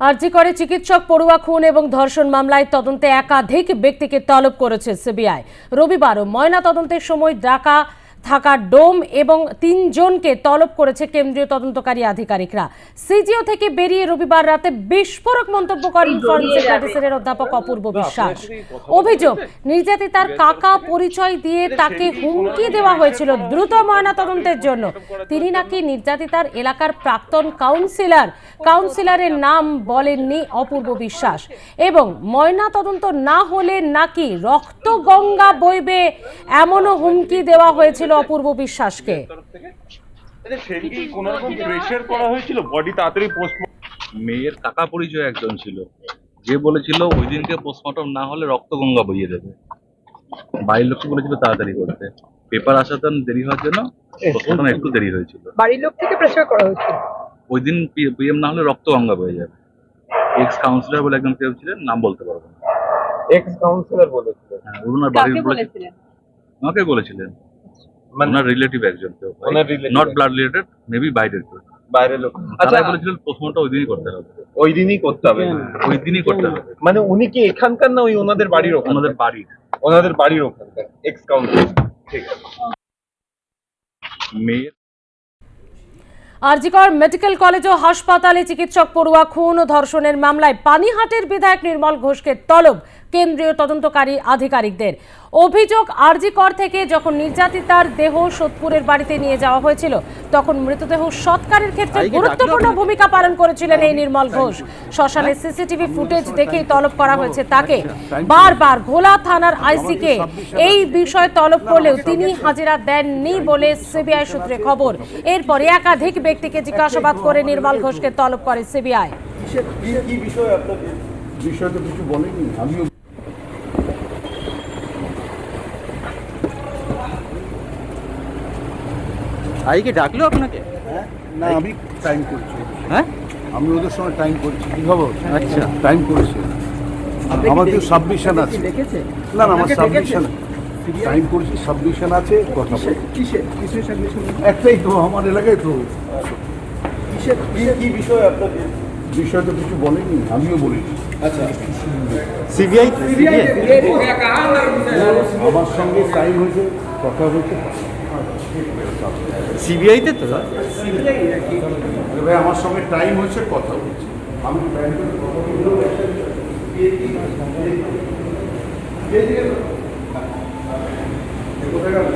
আরজি করে চিকিৎসক পড়ুয়া খুন এবং ধর্ষণ মামলায় তদন্তে একাধিক ব্যক্তিকে তলব করেছে সিবিআই। রবিবারও ময়না তদন্তের সময় ডাকা থাকা ডোম এবং তিনজনকে তলব করেছে কেন্দ্রীয় তদন্তকারী আধিকারিকরা। সিজিও থেকে বেরিয়ে রবিবার রাতে বিস্ফোরক মন্তব্য করেন ফরেন্সিক মেডিসিনের অধ্যাপক অপূর্ব বিশ্বাস। অভিযোগ নির্যাতিতার কাকা পরিচয় দিয়ে তাকে হুমকি দেওয়া হয়েছিল দ্রুত ময়না তদন্তের জন্য। তিনি নাকি নির্যাতিতার এলাকার প্রাক্তন কাউন্সিলর কাউন্সিলরের নাম বলেননি অপূর্ব বিশ্বাস এবং ময়না তদন্ত না হলে নাকি রক্ত গঙ্গা বইবে এমনও হুমকি দেওয়া হয়েছিল অপূর্ব বিশ্বাসকে। রকম করা হয়েছিল বডি তাড়াতাড়ি পোস্ট মেয়ের কাকা পরিচয় একজন ছিল। যে বলেছিল ওই দিনকে পোস্টমর্টম না হলে রক্তগঙ্গা বইয়ে দেবে। বাড়ির লোককে বলেছিল তাড়াতাড়ি করতে। পেপার আসাতে দেরি হওয়ার জন্য পোস্টমর্টম একটু দেরি হয়েছিল। বাড়ির লোক থেকে প্রেশার করা হচ্ছে ওই দিন পিএম না হলে রক্তগঙ্গা বয়ে যাবে। এক্স কাউন্সিলর বলে একজন কেউ ছিলেন নাম বলতে পারব না। এক্স কাউন্সিলর বলেছিল হ্যাঁ, ওনার বাড়ির বলেছিলেন? আমাকে বলেছিলেন। মানে ওনার রিলেটিভ একজন কেউ নট ব্লাড রিলেটেড মেবি বাইরের কেউ। বাইরের লোক। আচ্ছা। বলেছিলেন পোস্টমর্টম ওই দিনই করতে হবে। ওই দিনই করতে হবে। ওই দিনই করতে হবে। মানে উনি কি এখানকার না ওই ওনাদের বাড়ির ওনাদের বাড়ির। ওনাদের বাড়ির ওখানকার এক্স কাউন্সিলর ঠিক আছে। মেয়ের আরজিকর মেডিকেল কলেজ ও হাসপাতালে চিকিৎসক পড়ুয়া খুন ও ধর্ষণের মামলায় পানিহাটের বিধায়ক নির্মল ঘোষকে তলব। কেন্দ্রীয় তদন্তকারী আধিকারিকদের অভিযোগ আরজিকর থেকে যখন নির্যাতিতার দেহ সোদপুরের বাড়িতে নিয়ে যাওয়া হয়েছিল তখন মৃতদেহ সৎকারের ক্ষেত্রে গুরুত্বপূর্ণ ভূমিকা পালন করেছিলেন এই নির্মল ঘোষ শ্মশানের সিসিটিভি ফুটেজ দেখেই তলব করা হয়েছে তাকে বারবার ভোলা থানার আইসিকে এই বিষয়ে তলব করলেও তিনি হাজিরা দেননি বলে সিবিআই সূত্রে খবর এরপরে একাধিক ব্যক্তিকে জিজ্ঞাসাবাদ করে নির্মল ঘোষকে তলব করে সিবিআই বিষয় কিছু বলেনি আমিও আই কি ডাকলো আপনাকে? না আমি টাইম করছি। হ্যাঁ? আমি ওদের সঙ্গে টাইম করছি। কি খবর? আচ্ছা। টাইম করেছে। আমার তো সাবমিশন আছে। না না আমার সাবমিশন টাইম করছি সাবমিশন আছে কথা বলছি। একটাই তো আমার এলাকায় তো। কি বিষয় আপনাদের? তো কিছু বলেনি আমিও বলিনি। আচ্ছা। সিবিআই আমার সঙ্গে টাইম হয়েছে কথা হয়েছে। সিবিআইতে তো? এবার আমার সঙ্গে টাইম হয়েছে কথা বলছি। আমি কোথায় গেল?